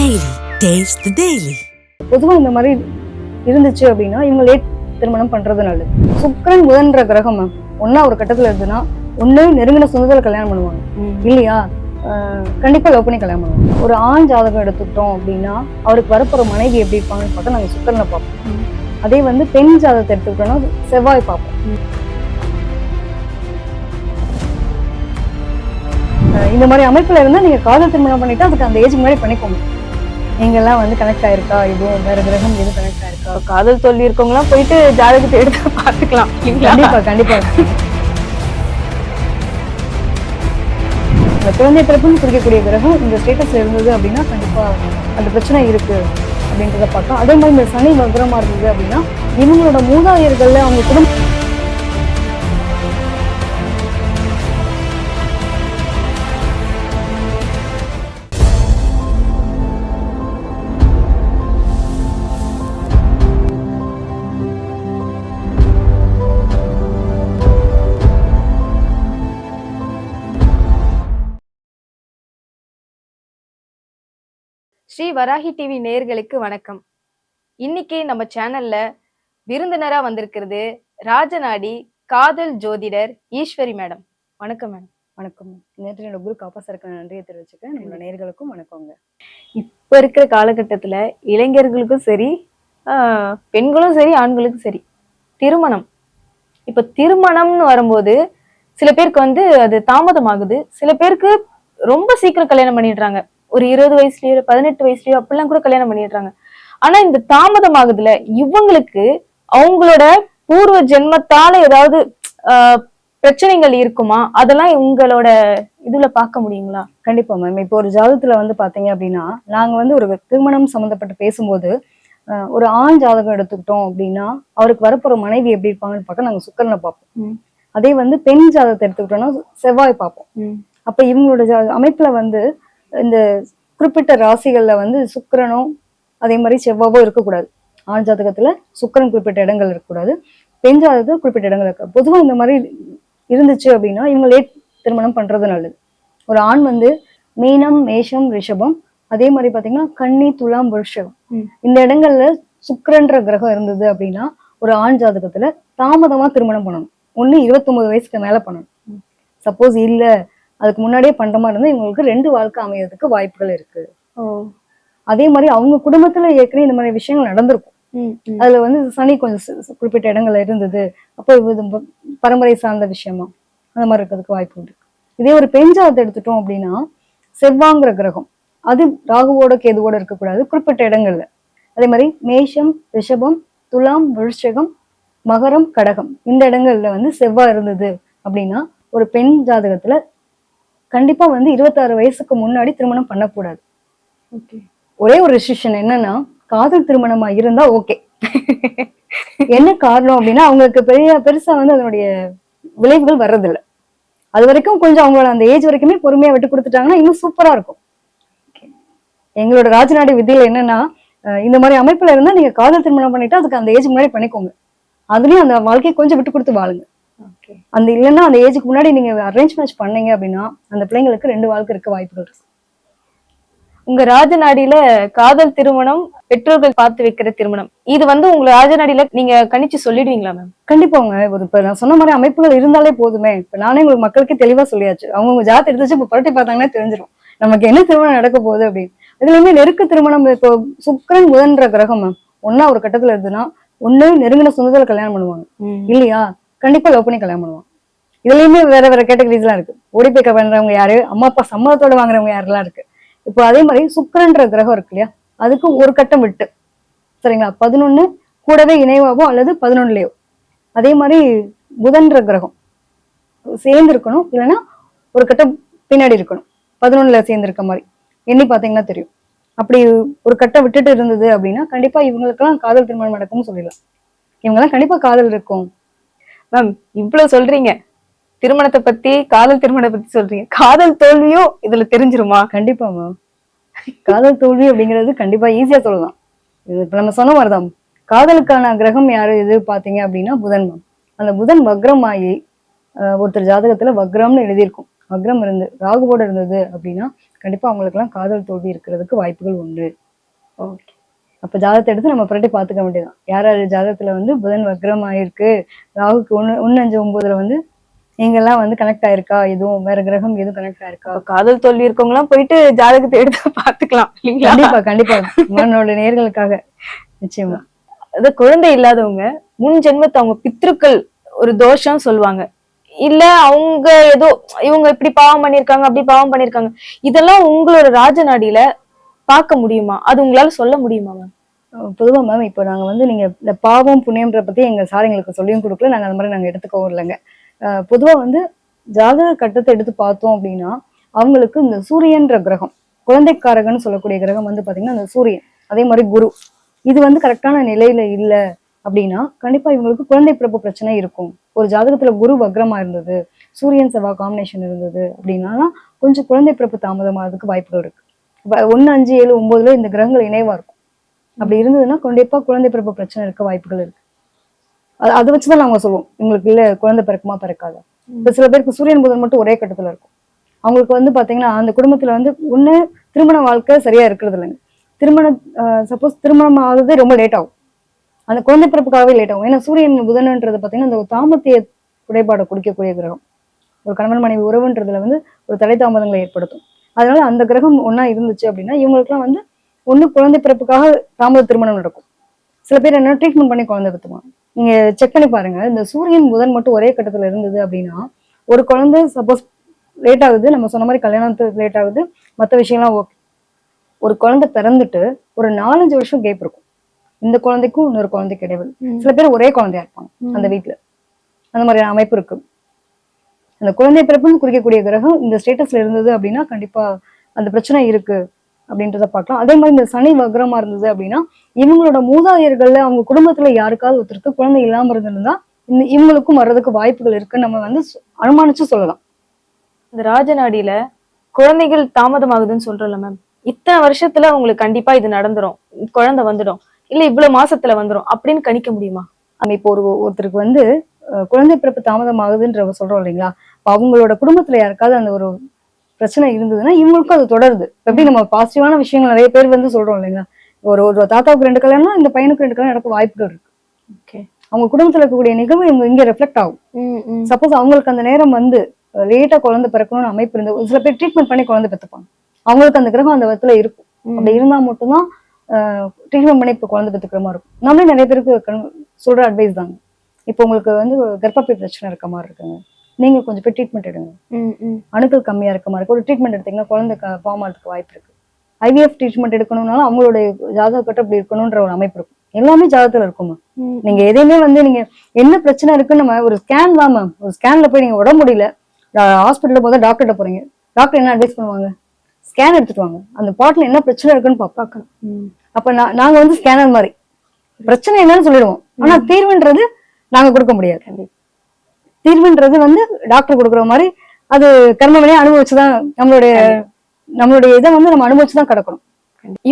Daily. Taste the Daily. பொதுவா இந்த மாதிரி இருந்துச்சு அப்படின்னா இவங்க லேட் திருமணம் பண்றது நல்லது. சுக்கிரன் புதன்ற கிரகம் மேம் ஒன்னா ஒரு கட்டத்துல இருந்துன்னா ஒண்ணு நெருங்கின சொந்தத்துல கல்யாணம் பண்ணுவாங்க. இல்லையா? ஆஹ் கண்டிப்பா லவ் பண்ணி கல்யாணம் பண்ணுவாங்க. ஒரு ஆண் ஜாதகம் எடுத்துக்கிட்டோம் அப்படின்னா அவருக்கு வரப்போற மனைவி எப்படி இருப்பாங்கன்னு பார்த்தா நாங்க சுக்கிரனை பார்ப்போம். அதே வந்து பெண் ஜாதகத்தை எடுத்துக்கிட்டோம்னா செவ்வாய் பார்ப்போம். இந்த மாதிரி அமைப்புல இருந்தா நீங்க காதல் திருமணம் பண்ணிட்டு அதுக்கு அந்த ஏஜ் முன்னாடி பண்ணிக்கோங்க. நீங்க எல்லாம் வந்து கனெக்ட் ஆயிருக்கா? எதுவும் வேற கிரகம் எதுவும் கனெக்ட் ஆயிருக்கா? காதல் தோல்வி இருக்கவங்க எல்லாம் போயிட்டு ஜாதகத்தை எடுத்து பாத்துக்கலாம் இல்லைங்களா? கண்டிப்பா. கண்டிப்பா இந்த குழந்தை பிறப்புன்னு குறிக்கக்கூடிய கிரகம் இந்த ஸ்டேட்டஸ்ல இருந்தது அப்படின்னா கண்டிப்பா அந்த பிரச்சனை இருக்கு அப்படின்றத பார்த்தோம் அதே மாதிரி இந்த சனி வக்ரமா இருந்தது அப்படின்னா இவங்களோட மூதாதையர்கள்ல அவங்க குடும்ப வராகி டிவி நேயர்களுக்கு வணக்கம். இன்னைக்கு நம்ம சேனல்ல விருந்தினரா வந்திருக்கிறது ராஜநாடி காதல் ஜோதிடர் ஈஸ்வரி மேடம். வணக்கம் மேடம். வணக்கம். நேற்று என்னோட குரு காப்பா சரக்கு நன்றியை தெரிவிச்சுக்கிறேன். நம்மளோட நேர்களுக்கும் வணக்கங்க. இப்ப இருக்கிற காலகட்டத்துல இளைஞர்களுக்கும் சரி ஆஹ், பெண்களும் சரி ஆண்களுக்கும் சரி திருமணம். இப்ப திருமணம்னு வரும்போது சில பேருக்கு வந்து அது தாமதமாகுது. சில பேருக்கு ரொம்ப சீக்கிரம் கல்யாணம் பண்ணிடுறாங்க. ஒரு இருபது வயசுலயோ பதினெட்டு வயசுலயோ அப்படிலாம் கூட கல்யாணம் பண்ணிடுறாங்க. ஆனா இந்த தாமதம் ஆகுதுல இவங்களுக்கு அவங்களோட பூர்வ ஜென்மத்தால ஏதாவது பிரச்சனைகள் இருக்குமா? அதெல்லாம் உங்களோட இதுல பார்க்க முடியுங்களா? கண்டிப்பா மேம் இப்போ ஒரு ஜாதகத்துல வந்து பாத்தீங்க அப்படின்னா நாங்க வந்து ஒரு திருமணம் சம்மந்தப்பட்டு பேசும்போது ஒரு ஆண் ஜாதகம் எடுத்துக்கிட்டோம் அப்படின்னா அவருக்கு வரப்போற மனைவி எப்படி இருப்பாங்கன்னு பார்க்க நாங்க சுக்கரனை பார்ப்போம். அதே வந்து பெண் ஜாதகத்தை எடுத்துக்கிட்டோம்னா செவ்வாய் பார்ப்போம். அப்ப இவங்களோட அமைப்புல வந்து இந்த குறிப்பிட்ட ராசிகள்ல வந்து சுக்கிரனும் அதே மாதிரி செவ்வாவும் இருக்கக்கூடாது. ஆண் ஜாதகத்துல சுக்கிரன் குறிப்பிட்ட இடங்கள் இருக்கக்கூடாது. பெண் ஜாதகத்துல குறிப்பிட்ட இடங்கள் இருக்கு பொதுவா இந்த மாதிரி இருந்துச்சு அப்படின்னா இவங்க லேட் திருமணம் பண்றது நல்லது. ஒரு ஆண் வந்து மீனம் மேஷம் ரிஷபம் அதே மாதிரி பாத்தீங்கன்னா கன்னி துலாம் விருஷகம் ம். இந்த இடங்கள்ல சுக்கிரன்ற கிரகம் இருந்தது அப்படின்னா ஒரு ஆண் ஜாதகத்துல தாமதமா திருமணம் பண்ணணும். ஒண்ணு இருபத்தொன்பது வயசுக்கு மேல பண்ணணும். சப்போஸ் இல்ல அதுக்கு முன்னாடியே பண்ற மாதிரி இருந்தா இவங்களுக்கு ரெண்டு வாழ்க்கை அமையறதுக்கு வாய்ப்புகள் இருக்கு. அதே மாதிரி அவங்க குடும்பத்துல ஏற்கனவே இந்த மாதிரி விஷயங்கள் நடந்திருக்கும். அதுல வந்து சனி கொஞ்சம் குறிப்பிட்ட இடங்கள்ல இருந்தது. அப்போ இது பரம்பரை சார்ந்த விஷயமா அந்த மாதிரி இருக்கிறதுக்கு வாய்ப்பு உண்டு. இதே ஒரு பெஞ்சாதத்தை எடுத்துட்டோம் அப்படின்னா செவ்வாங்கிற கிரகம். அது ராகுவோட கேதுவோட இருக்கக்கூடாது குறிப்பிட்ட இடங்கள்ல. அதே மாதிரி மேஷம் ரிஷபம் துலாம் விருஷகம் மகரம் கடகம். இந்த இடங்கள்ல வந்து செவ்வாய் இருந்தது அப்படின்னா ஒரு பெண் ஜாதகத்துல கண்டிப்பா வந்து இருபத்தாறு வயசுக்கு முன்னாடி திருமணம் பண்ணக்கூடாது. ஒரே ஒரு ரெஸ்ட்ரிக்ஷன் என்னன்னா காதல் திருமணமா இருந்தா ஓகே. என்ன காரணம் அப்படின்னா அவங்களுக்கு பெரிய பெருசா வந்து அதனுடைய விளைவுகள் வர்றதில்ல. அது வரைக்கும் கொஞ்சம் அவங்களோட அந்த ஏஜ் வரைக்குமே பொறுமையா விட்டு கொடுத்துட்டாங்கன்னா இன்னும் சூப்பரா இருக்கும். எங்களோட ராஜநாடு விதியில என்னன்னா இந்த மாதிரி அமைப்புல இருந்தா நீங்க காதல் திருமணம் பண்ணிட்டு அதுக்கு அந்த ஏஜ் முன்னாடி பண்ணிக்கோங்க. அதுலயும் அந்த வாழ்க்கையை கொஞ்சம் விட்டு கொடுத்து வாழுங்க. அந்த இல்லைன்னா அந்த ஏஜுக்கு முன்னாடி நீங்க அரேஞ்ச் மேட்ச் பண்ணீங்க அப்படின்னா அந்த பிள்ளைங்களுக்கு ரெண்டு வாழ்க்கை இருக்க வாய்ப்புகள் இருக்கு. உங்க ராஜநாடியில காதல் திருமணம் பெற்றோர்கள் பார்த்து வைக்கிற திருமணம் இது வந்து உங்க ராஜநாடியில நீங்க கணிச்சு சொல்லிடுவீங்களா மேம் கண்டிப்பாங்க. ஒரு இப்ப நான் சொன்ன மாதிரி அமைப்புகள் இருந்தாலே போதுமே. இப்ப நானே உங்களுக்கு மக்களுக்கு தெளிவா சொல்லியாச்சு. அவங்க ஜாத் எடுத்துச்சு இப்ப புரட்டி பார்த்தாங்கன்னா தெரிஞ்சிடும் நமக்கு என்ன திருமணம் நடக்க போகுது அப்படின்னு. இதுலயுமே நெருக்க திருமணம் இப்போ சுக்கிரன் புதன்ற கிரகம் மேம் ஒன்னா ஒரு கட்டத்துல இருந்துன்னா ஒண்ணு நெருங்கின சொந்தத்துல கல்யாணம் பண்ணுவாங்க. இல்லையா? கண்டிப்பா லவ் பண்ணி கல்யாணம் பண்ணுவான். இதுலயுமே வேற வேற கேட்டகரிஸ்லாம் இருக்கு. ஓடி பேக்க பண்றவங்க யாரு? அம்மா அப்பா சம்மதத்தோட வாங்குறவங்க யாரெல்லாம் இருக்கு? இப்போ அதே மாதிரி சுக்கரன்ற கிரகம் இருக்கு இல்லையா? அதுக்கு ஒரு கட்டம் விட்டு. சரிங்களா? பதினொன்னு கூடவே இணைவாவோ அல்லது பதினொன்னுலயோ. அதே மாதிரி புதன்ற கிரகம். சேர்ந்து இருக்கணும் இல்லைன்னா ஒரு கட்டம் பின்னாடி இருக்கணும். பதினொன்னுல சேர்ந்து இருக்க மாதிரி. எண்ணி பார்த்தீங்கன்னா தெரியும். அப்படி ஒரு கட்டம் விட்டுட்டு இருந்தது அப்படின்னா கண்டிப்பா இவங்களுக்கெல்லாம் காதல் திருமணம் நடக்கும்னு சொல்லிடலாம். இவங்கெல்லாம் கண்டிப்பா காதல் இருக்கும். மேம் இவ்வளவு சொல்றீங்க. திருமணத்தை பத்தி காதல் திருமணத்தை பத்தி சொல்றீங்க. காதல் தோல்வியும் இதுல தெரிஞ்சிருமா? கண்டிப்பா மேம் காதல் தோல்வி அப்படிங்கிறது கண்டிப்பா ஈஸியா சொல்லலாம். இது இப்ப நம்ம சொன்ன மாதிரிதான் காதலுக்கான கிரகம் யாரு இது பாத்தீங்க அப்படின்னா புதன் மேம் அந்த புதன் வக்ரம் ஆகி ஒருத்தர் ஜாதகத்துல வக்ரம்னு எழுதியிருக்கும். வக்ரம் இருந்து ராகுவோட இருந்தது அப்படின்னா கண்டிப்பா அவங்களுக்குலாம் காதல் தோல்வி இருக்கிறதுக்கு வாய்ப்புகள் உண்டு. ஓகே அப்ப ஜாதகத்தை எடுத்து நம்ம புரட்டி பார்த்துக்க வேண்டியதுதான். யார் யார் ஜாதகத்துல வந்து புதன் வக்ரம் ஆயிருக்கு ராகுக்கு ஒண்ணு ஒண்ணு அஞ்சு ஒன்பதுல வந்து நீங்கெல்லாம் வந்து கனெக்ட் ஆயிருக்கா? எதுவும் வேற கிரகம் எதுவும் கனெக்ட் ஆயிருக்கா? காதல் தோல்வி இருக்கவங்க எல்லாம் போயிட்டு ஜாதகத்தை எடுத்து பாத்துக்கலாம் கண்டிப்பா கண்டிப்பா. மன்னோட நேர்களுக்காக. நிச்சயமா. அது குழந்தை இல்லாதவங்க முன் ஜென்மத்தை அவங்க பித்ருக்கள் ஒரு தோஷம் சொல்லுவாங்க. இல்ல அவங்க ஏதோ இவங்க இப்படி பாவம் பண்ணிருக்காங்க அப்படி பாவம் பண்ணிருக்காங்க இதெல்லாம் உங்களோட ராஜநாடியில பார்க்க முடியுமா? அது உங்களால சொல்ல முடியுமா மேம் பொதுவாக மேம் இப்போ நாங்கள் வந்து நீங்கள் இந்த பாவம் புண்ணியம்ன்ற பற்றி எங்கள் சார் எங்களுக்கு சொல்லியும் கொடுக்கல. நாங்கள் அந்த மாதிரி நாங்கள் எடுத்துக்கவும் இல்லைங்க. பொதுவாக வந்து ஜாதக கட்டத்தை எடுத்து பார்த்தோம் அப்படின்னா அவங்களுக்கு இந்த சூரியன்ற கிரகம் குழந்தைக்காரகன்னு சொல்லக்கூடிய கிரகம் வந்து பார்த்தீங்கன்னா அந்த சூரியன் அதே மாதிரி குரு இது வந்து கரெக்டான நிலையில இல்லை அப்படின்னா கண்டிப்பாக இவங்களுக்கு குழந்தை பிறப்பு பிரச்சனை இருக்கும். ஒரு ஜாதகத்தில் குரு வக்ரமாக இருந்தது சூரியன் செவ்வாய் காம்பினேஷன் இருந்தது அப்படின்னா கொஞ்சம் குழந்தை பிறப்பு தாமதமாகிறதுக்கு வாய்ப்புகள் இருக்கு. ஒண்ணு அஞ்சு ஏழு ஒன்பதுல இந்த கிரகங்கள் இணைவா இருக்கும். அப்படி இருந்ததுன்னா கண்டிப்பா குழந்தை பிறப்பு பிரச்சனை இருக்க வாய்ப்புகள் இருக்கு. அது அதை வச்சுதான் நாங்க சொல்லுவோம். உங்களுக்கு இல்ல குழந்தை பிறக்குமா பிறக்காதா? இப்ப சில பேருக்கு சூரியன் புதன் மட்டும் ஒரே கட்டத்துல இருக்கும். அவங்களுக்கு வந்து பாத்தீங்கன்னா அந்த குடும்பத்துல வந்து ஒண்ணு திருமண வாழ்க்கை சரியா இருக்கிறது இல்லைங்க. திருமணம் சப்போஸ் திருமணம் ஆகுது ரொம்ப லேட் ஆகும். அந்த குழந்தை பிறப்புக்காகவே லேட் ஆகும். ஏன்னா சூரியன் புதன்ன்றது பாத்தீங்கன்னா அந்த தாமத்திய குறைபாடை குடிக்கக்கூடிய கிரகம். ஒரு கணவன் மனைவி உறவுன்றதுல வந்து ஒரு தடை தாமதங்களை ஏற்படுத்தும். அதனால அந்த கிரகம் ஒண்ணா இருந்துச்சு அப்படின்னா இவங்களுக்குலாம் வந்து ஒண்ணு குழந்தை பிறப்புக்காக தாமத திருமணம் நடக்கும். சில பேர் என்ன ட்ரீட்மெண்ட் பண்ணி குழந்தை பெற்றுவாங்க நீங்க செக் பண்ணி பாருங்க இந்த சூரியன் புதன் மட்டும் ஒரே கட்டத்துல இருந்தது அப்படின்னா ஒரு குழந்தை சப்போஸ் லேட் ஆகுது நம்ம சொன்ன மாதிரி கல்யாணத்துக்கு லேட் ஆகுது மற்ற விஷயம்லாம் ஓகே ஒரு குழந்தை பிறந்துட்டு ஒரு நாலஞ்சு வருஷம் கேப் இருக்கும். இந்த குழந்தைக்கும் இன்னொரு குழந்தைக்கு இடைவெளி சில பேர் ஒரே குழந்தையா இருப்பாங்க அந்த வீட்ல. அந்த மாதிரியான அமைப்பு இருக்கு. அந்த குழந்தை பிறப்புன்னு குறிக்கக்கூடிய கிரகம் இந்த ஸ்டேட்டஸ்ல இருந்தது அப்படின்னா கண்டிப்பா அந்த பிரச்சனை இருக்கு அப்படின்றத பார்க்கலாம். அதே மாதிரி இந்த சனி வக்ரமா இருந்தது அப்படின்னா இவங்களோட மூதாதையர்கள்ல அவங்க குடும்பத்துல யாருக்காவது ஒருத்தருக்கு குழந்தை இல்லாம இருந்திருந்தா இந்த இவங்களுக்கும் வர்றதுக்கு வாய்ப்புகள் இருக்குன்னு நம்ம வந்து அனுமானிச்சு சொல்லலாம். இந்த ராஜநாடியில குழந்தைகள் தாமதமாகுதுன்னு சொல்றோம்ல மேம் இத்தனை வருஷத்துல உங்களுக்கு கண்டிப்பா இது நடந்துரும். குழந்தை வந்துடும். இல்ல இவ்வளவு மாசத்துல வந்துரும். அப்படின்னு கணிக்க முடியுமா? நம்ம இப்போ ஒரு ஒருத்தருக்கு வந்து குழந்தை பிறப்பு தாமதம் ஆகுதுன்ற சொல்றோம் இல்லைங்களா? அவங்களோட குடும்பத்துல யாருக்காவது அந்த ஒரு பிரச்சனை இருந்ததுன்னா இவங்களுக்கும் அது தொடருது. எப்படி நம்ம பாசிட்டிவான விஷயங்கள் நிறைய பேர் வந்து சொல்றோம் இல்லைங்களா? ஒரு ஒரு தாத்தாவுக்கு ரெண்டு கல்யாணம் இந்த பையனுக்கு ரெண்டு கல்யாணம் நடக்க வாய்ப்புகள் இருக்கு. ஓகே அவங்க குடும்பத்துல இருக்கக்கூடிய நிகழ்வு இவங்க இங்க ரெஃப்ளெக்ட் ஆகும். சப்போஸ் அவங்களுக்கு அந்த நேரம் வந்து லேட்டா குழந்தை பிறக்கணும்னு அமைப்பு இருந்து சில பேர் ட்ரீட்மெண்ட் பண்ணி குழந்தை பெற்றுப்பாங்க. அவங்களுக்கு அந்த கிரகம் அந்த விதத்துல இருக்கும். அப்படி இருந்தா மட்டும்தான் ட்ரீட்மெண்ட் பண்ணி இப்போ குழந்தை பெற்றுக்கிற மாதிரி இருக்கும். நம்மளே நிறைய பேருக்கு சொல்ற அட்வைஸ் தாங்க. இப்போ உங்களுக்கு வந்து கர்ப்பப்பை பிரச்சனை இருக்க மாதிரி இருக்குங்க. நீங்க கொஞ்சம் போய் ட்ரீட்மெண்ட் எடுங்க. அணுக்கள் கம்மியா இருக்க மாதிரி ஒரு ட்ரீட்மெண்ட் எடுத்தீங்கன்னா குழந்தை ஃபார்ம் ஆகிறதுக்கு வாய்ப்பு இருக்கு. ஐவிஎஃப் ட்ரீட்மெண்ட் எடுக்கணும்னாலும் அவங்களுடைய ஜாதக கட்டம் அப்படி இருக்கணும்ன்ற ஒரு அமைப்பு இருக்கும். எல்லாமே ஜாதகத்துல இருக்குமா நீங்க எதையுமே வந்து நீங்க என்ன பிரச்சனை இருக்குன்னு நம்ம ஒரு ஸ்கேன் தான் மேம். ஒரு ஸ்கேன்ல போய் நீங்க உடம்பு முடியல ஹாஸ்பிட்டல்ல போதா டாக்டர்கிட்ட போறீங்க. டாக்டர் என்ன அட்வைஸ் பண்ணுவாங்க? ஸ்கேன் எடுத்துட்டு வாங்க. அந்த பாட்டில் என்ன பிரச்சனை இருக்குன்னு பா- பார்க்கணும் அப்ப நான் நாங்க வந்து ஸ்கேனர் மாதிரி. பிரச்சனை என்னன்னு சொல்லிடுவோம். ஆனா தீர்வுன்றது நாங்க கொடுக்க முடியாது. கண்டிப்பா. தீர்வுன்றது வந்து டாக்டர் கொடுக்குற மாதிரி அது கர்மவினையை அனுபவிச்சுதான் நம்மளுடைய நம்மளுடைய இதை வந்து நம்ம அனுபவிச்சுதான் கிடக்கணும்.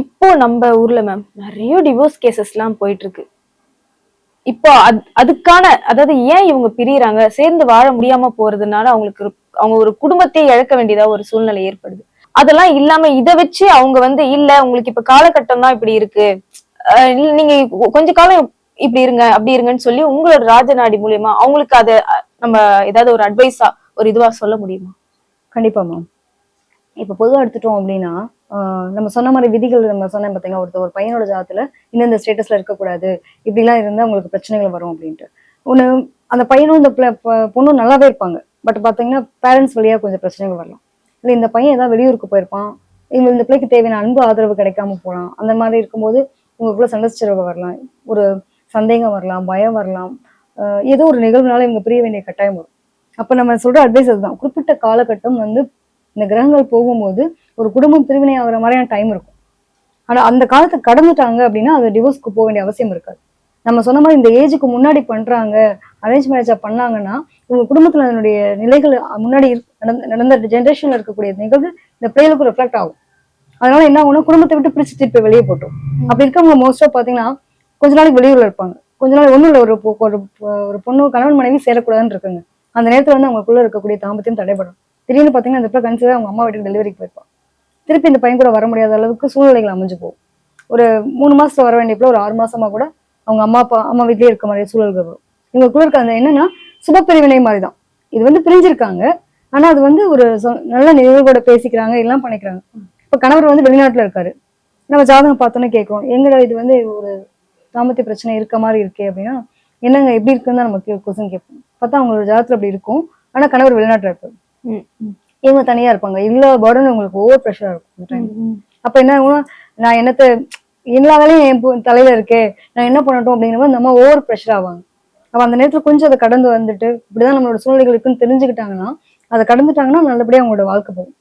இப்போ நம்ம ஊர்ல மேம் நிறைய டிவோர்ஸ் கேசஸ் எல்லாம் போயிட்டு இருக்கு இப்போ அது அதுக்கான அதாவது ஏன் இவங்க பிரியறாங்க? சேர்ந்து வாழ முடியாம போறதுனால அவங்களுக்கு அவங்க ஒரு குடும்பத்தையே இழக்க வேண்டியதா ஒரு சூழ்நிலை ஏற்படுது. அதெல்லாம் இல்லாம இதை வச்சு அவங்க வந்து இல்ல உங்களுக்கு இப்ப காலகட்டம் தான் இப்படி இருக்கு. நீங்க கொஞ்ச காலம் இப்படி இருங்க அப்படி இருங்கன்னு சொல்லி உங்களோட ராஜநாடி மூலியமா அவங்களுக்கு அதை நம்ம ஏதாவது ஒரு அட்வைஸா ஒரு இதுவா சொல்ல முடியுமா? கண்டிப்பா மேம் இப்ப பொதுவா எடுத்துட்டோம் அப்படின்னா நம்ம சொன்ன மாதிரி விதிகள் நம்ம சொன்னேன் பார்த்தீங்கன்னா ஒருத்தர் ஒரு பையனோட ஜாதத்துல இந்தந்த ஸ்டேட்டஸ்ல இருக்கக்கூடாது இப்படிலாம் இருந்தா உங்களுக்கு பிரச்சனைகள் வரும் அப்படின்ட்டு. ஒண்ணு அந்த பையனும் இந்த பிள்ளை- பொண்ணும் நல்லாவே இருப்பாங்க. பட் பாத்தீங்கன்னா பேரண்ட்ஸ் வழியா கொஞ்சம் பிரச்சனைகள் வரலாம். இல்ல இந்த பையன் ஏதாவது வெளியூருக்கு போயிருப்பான் இவங்க இந்த பிள்ளைக்கு தேவையான அன்பு ஆதரவு கிடைக்காம போகலாம் அந்த மாதிரி இருக்கும்போது உங்களுக்குள்ள சண்டை வரலாம். ஒரு சந்தேகம் வரலாம் பயம் வரலாம். ஏதோ ஒரு நிகழ்வுனால இவங்க பிரிய வேண்டிய கட்டாயம் வரும். அப்ப நம்ம சொல்ற அட்வைஸ் அதுதான். குறிப்பிட்ட காலகட்டம் வந்து இந்த கிரகங்கள் போகும்போது ஒரு குடும்பம் பிரிவினை ஆகுற மாதிரியான டைம் இருக்கும். ஆனா அந்த காலத்தை கடந்துட்டாங்க அப்படின்னா அது டிவோர்ஸ்க்கு போக வேண்டிய அவசியம் இருக்காது. நம்ம சொன்ன மாதிரி இந்த ஏஜுக்கு முன்னாடி பண்றாங்க அரேஞ்ச் மேரேஜாக பண்ணாங்கன்னா உங்க குடும்பத்துல அதனுடைய நிலைகள் முன்னாடி நடந்த- நடந்த ஜென்ரேஷன்ல இருக்கக்கூடிய நிகழ்வு இந்த பிள்ளைகளுக்கு ரிஃப்ளெக்ட் ஆகும். அதனால என்ன ஆகும்னா குடும்பத்தை விட்டு பிரிச்சு திருப்பி வெளியே போட்டோம் அப்படி இருக்கவங்க மோஸ்டா பாத்தீங்கன்னா கொஞ்ச நாளைக்கு வெளியூரில் இருப்பாங்க. கொஞ்ச நாள் ஒன்றும் ஒரு பொ- ஒரு ஒரு பொண்ணு கணவன் மனைவி சேரக்கூடாதுன்னு இருக்குங்க. அந்த நேரத்துல வந்து அவங்களுக்குள்ள இருக்கக்கூடிய தாம்பத்தியம் தடைபடும். திடீர்னு பார்த்தீங்கன்னா அந்த பிள்ளை கன்சீவ் அவங்க அம்மா வீட்டுக்கு டெலிவரிக்கு போயிருப்பா திருப்பி இந்த பையன் கூட வர முடியாத அளவுக்கு சூழ்நிலைகள் அமைஞ்சு போகும். ஒரு மூணு மாசத்துல வர வேண்டியப்பல ஒரு ஆறு மாசமா கூட அவங்க அம்மா அப்பா அம்மா வீட்லயே இருக்க மாதிரி சூழல்கள் வரும். இவங்களுக்குள்ள இருக்க அந்த என்னன்னா சுபப்பிரிவினை மாதிரி தான் இது வந்து பிரிஞ்சிருக்காங்க. ஆனா அது வந்து ஒரு நல்ல நிகழ்வோட பேசிக்கிறாங்க எல்லாம் பண்ணிக்கிறாங்க. இப்ப கணவர் வந்து வெளிநாட்டுல இருக்காரு. நம்ம ஜாதகம் பார்த்தோன்னே கேட்கும் எங்கடா இது வந்து ஒரு தாம்பத்திய பிரச்சனை இருக்க மாதிரி இருக்கே அப்படின்னா என்னங்க எப்படி இருக்குன்னு தான் நமக்கு கொஸ்டின் கேட்போம். பார்த்தா அவங்களோட ஜாதகத்துல அப்படி இருக்கும். ஆனா கணவர் வெளிநாட்டுல இருப்பாரு. இவங்க தனியா இருப்பாங்க. எல்லா பர்டன் உங்களுக்கு ஓவர் ப்ரெஷரா இருக்கும். அப்ப என்ன ஆகும்னா நான் என்னத்த எல்லா வேலையும் என் தலையில இருக்கே. நான் என்ன பண்ணட்டும் அப்படிங்கிற மாதிரி நம்ம ஓவர் ப்ரெஷர் ஆவாங்க. அப்ப அந்த நேரத்துல கொஞ்சம் அதை கடந்து வந்துட்டு இப்படிதான் நம்மளோட சூழ்நிலைகள் இருக்குன்னு தெரிஞ்சுக்கிட்டாங்கன்னா அதை கடந்துட்டாங்கன்னா நல்லபடியா அவங்களோட வாழ்க்கை போகும்.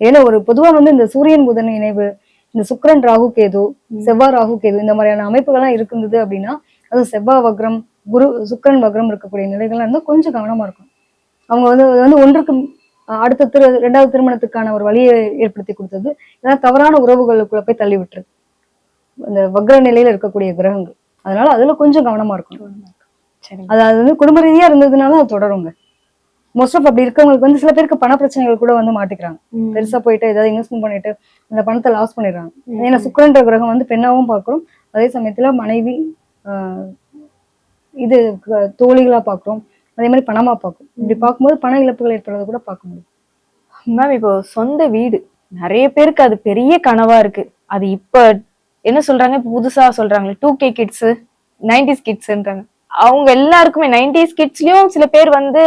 ஏன்னா ஒரு பொதுவா வந்து இந்த சூரியன் புதன் இணைவு இந்த சுக்கிரன் ராகு கேது செவ்வாய் ராகு கேது இந்த மாதிரியான அமைப்புகள்லாம் இருந்தது அப்படின்னா அது செவ்வாய் வக்ரம் குரு சுக்கிரன் வக்ரம் இருக்கக்கூடிய நிலைகள்லாம் இருந்தால் கொஞ்சம் கவனமா இருக்கும் அவங்க வந்து வந்து ஒன்றுக்கு அடுத்த திரு ரெண்டாவது திருமணத்துக்கான ஒரு வழியை ஏற்படுத்தி கொடுத்தது. ஏன்னா தவறான உறவுகளுக்குள்ள போய் தள்ளி விட்டுரு அந்த வக்ர நிலையில இருக்கக்கூடிய கிரகங்கள். அதனால அதுல கொஞ்சம் கவனமா இருக்கணும். சரி. அது அது வந்து குடும்ப ரீதியா இருந்ததுனால அது தொடருங்க. மோஸ்ட் ஆஃப் அப்படி இருக்கவங்களுக்கு வந்து சில பேருக்கு பண பிரச்சனைகள் கூட வந்து மாட்டிக்கிறாங்க. பெருசா போயிட்டு ஏதாவது இன்வெஸ்ட்மெண்ட் பண்ணிட்டு அந்த பணத்தை லாஸ் பண்ணிடுறாங்க. ஏன்னா சுக்கிரன்ற கிரகம் வந்து பெண்ணாவும் பார்க்குறோம். அதே சமயத்துல மனைவி இது தோழிகளா பார்க்குறோம். அதே மாதிரி பணமா பார்க்கும் இப்படி பார்க்கும்போது பண இழப்புகள் ஏற்படுறத கூட பார்க்க முடியும். மேம் இப்போ சொந்த வீடு. நிறைய பேருக்கு அது பெரிய கனவா இருக்கு. அது இப்ப என்ன சொல்றாங்க? புதுசா சொல்றாங்க டூ கே கிட்ஸ் நைன்டிஸ் கிட்ஸ்ன்றாங்க அவங்க எல்லாருக்குமே நைன்டிஸ் கிட்ஸ்லயும் சில பேர் வந்து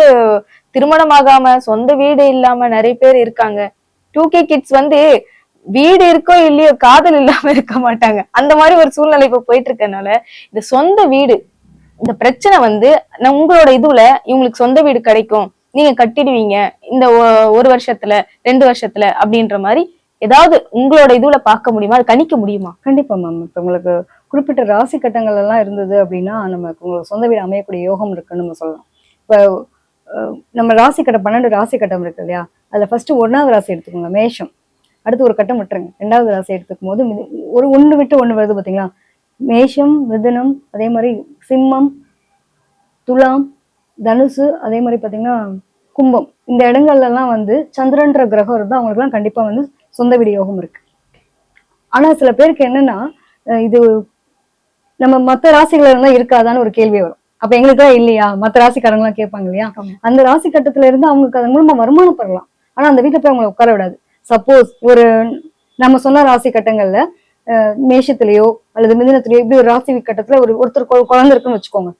திருமணம் ஆகாம சொந்த வீடு இல்லாம நிறைய பேர் இருக்காங்க. டூ கே கிட்ஸ் வந்து வீடு இருக்கோ இல்லையோ காதல் இல்லாம இருக்க மாட்டாங்க. அந்த மாதிரி ஒரு சூழ்நிலை இப்ப போயிட்டு இருக்கனால இந்த சொந்த வீடு இந்த பிரச்சனை வந்து உங்களோட இதுல இவங்களுக்கு சொந்த வீடு கிடைக்கும் நீங்க கட்டிடுவீங்க இந்த ஒரு வருஷத்துல ரெண்டு வருஷத்துல அப்படின்ற மாதிரி ஏதாவது உங்களோட இதுல பார்க்க முடியுமா? அது கணிக்க முடியுமா? கண்டிப்பா மேம் இப்போ உங்களுக்கு குறிப்பிட்ட ராசி கட்டங்கள் எல்லாம் இருந்தது அப்படின்னா நமக்கு உங்களுக்கு சொந்த வீடு அமையக்கூடிய யோகம் இருக்குன்னு நம்ம சொல்லலாம். இப்போ நம்ம ராசி கட்டம் பன்னெண்டு ராசி கட்டம் இருக்கு இல்லையா? அதில் ஃபர்ஸ்ட் ஒன்றாவது ராசி எடுத்துக்கோங்க மேஷம். அடுத்து ஒரு கட்டம் விட்டுருங்க. ரெண்டாவது ராசி எடுத்துக்கும் போது ஒரு ஒன்று விட்டு ஒன்று வருது பார்த்தீங்களா மேஷம் மிதுனம் அதே மாதிரி சிம்மம் துலாம் தனுசு அதே மாதிரி பார்த்தீங்கன்னா கும்பம். இந்த இடங்கள்லாம் வந்து சந்திரன்ற கிரகம் இருந்தால் அவங்களுக்குலாம் கண்டிப்பாக வந்து சொந்த வீடு யோகம் இருக்கு. ஆனா சில பேருக்கு என்னன்னா இது நம்ம மத்த ராசிகள் இருந்தா இருக்காதான்னு ஒரு கேள்வி வரும். அப்ப எங்களுக்கு இல்லையா? மத்த ராசிக்காரங்க எல்லாம் கேட்பாங்க இல்லையா. அந்த ராசி கட்டத்துல இருந்து அவங்களுக்கு அதன் மூலமா வருமானம் பெறலாம். ஆனா அந்த வீட்டுல போய் அவங்களை உட்கார விடாது. சப்போஸ் ஒரு நம்ம சொன்ன ராசி கட்டங்கள்ல மேஷத்திலேயோ அல்லது மிதுனத்திலேயோ இப்படி ஒரு ராசி கட்டத்துல ஒரு ஒருத்தர் குழந்தை இருக்குன்னு வச்சுக்கோங்க.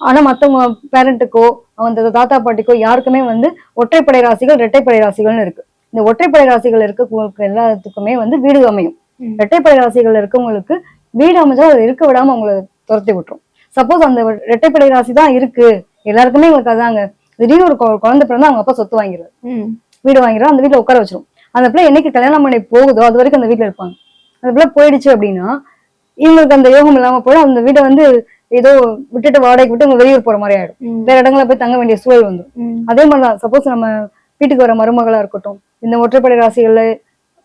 ஆனா மத்தவங்க பேரண்ட்டுக்கோ அந்த தாத்தா பாட்டிக்கோ யாருக்குமே வந்து ஒற்றைப்படை ராசிகள் இரட்டைப்படை ராசிகள்னு இருக்கு. இந்த ஒற்றைப்படை ராசிகள் இருக்க எல்லாத்துக்குமே வந்து வீடு அமையும். இரட்டைப்படை ராசிகள் இருக்கவங்களுக்கு வீடு அமைஞ்சா அதை இருக்க விடாம அவங்கள துரத்தி விட்டுரும். சப்போஸ் அந்த இரட்டைப்படை ராசி தான் இருக்கு. எல்லாருக்குமே எங்களுக்கு அதாங்க. திடீர்னு ஒரு குழந்தை பிறந்தா அவங்க அப்பா சொத்து வாங்கிடுவாரு வீடு வாங்கிடும் அந்த வீட்ல உட்கார வச்சிரும். அந்த பிள்ளை என்னைக்கு கல்யாணம் பண்ணி போகுதோ அது வரைக்கும் அந்த வீட்ல இருப்பாங்க. அந்த பிள்ளை போயிடுச்சு அப்படின்னா இவங்களுக்கு அந்த யோகம் இல்லாம போய் அந்த வீட்டை வந்து ஏதோ விட்டுட்டு வாடகைக்கு விட்டு அவங்க வெளியூர் போற மாதிரி ஆயிடும். வேற இடங்கள்ல போய் தங்க வேண்டிய சூழல் வந்துடும் அதே மாதிரிதான் சப்போஸ் நம்ம வீட்டுக்கு வர மருமகளா இருக்கட்டும் இந்த ஒற்றைப்படை ராசிகள்ல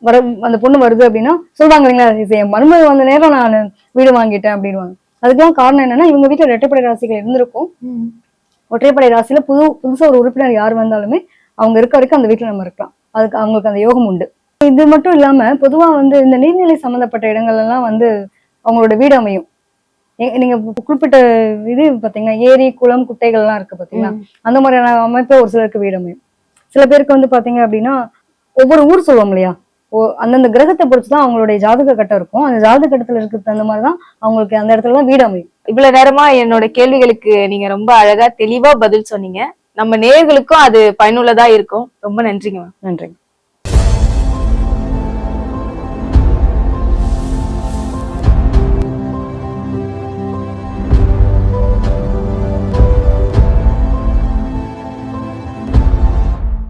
வர அந்த பொண்ணு வருது அப்படின்னா சொல்றாங்க இல்லைங்களா என் மருமக வந்த நேரம் நான் வீடு வாங்கிட்டேன் அப்படின்வாங்க அதுக்கெல்லாம் காரணம் என்னன்னா இவங்க வீட்டுல இரட்டைப்படை ராசிகள் இருந்திருக்கும். ஒற்றைப்படை ராசியில புது புதுசா ஒரு உறுப்பினர் யார் வந்தாலுமே அவங்க இருக்க வரைக்கும் அந்த வீட்டுல நம்ம இருக்கலாம். அதுக்கு அவங்களுக்கு அந்த யோகம் உண்டு. இது மட்டும் இல்லாம பொதுவா வந்து இந்த நீர்நிலை சம்பந்தப்பட்ட இடங்கள் எல்லாம் வந்து அவங்களோட வீடு அமையும். நீங்க குறிப்பிட்ட இது பாத்தீங்கன்னா ஏரி குளம் குட்டைகள் எல்லாம் இருக்கு பாத்தீங்களா? அந்த மாதிரியான அமைப்பு ஒரு சிலருக்கு வீடு அமையும். சில பேருக்கு வந்து பாத்தீங்க அப்படின்னா ஒவ்வொரு ஊர் சொல்லுவோம் இல்லையா? அந்தந்த கிரகத்தை பொறுத்து தான் அவங்களுடைய ஜாதக கட்டம் இருக்கும். அந்த ஜாதக கட்டத்துல இருக்கிற தகுந்த மாதிரி தான் அவங்களுக்கு அந்த இடத்துல தான் வீடு அமையும். இவ்வளவு நேரமா என்னோட கேள்விகளுக்கு நீங்க ரொம்ப அழகா தெளிவா பதில் சொன்னீங்க. நம்ம நேயர்களுக்கும் அது பயனுள்ளதா இருக்கும். ரொம்ப நன்றிங்க மேம். நன்றி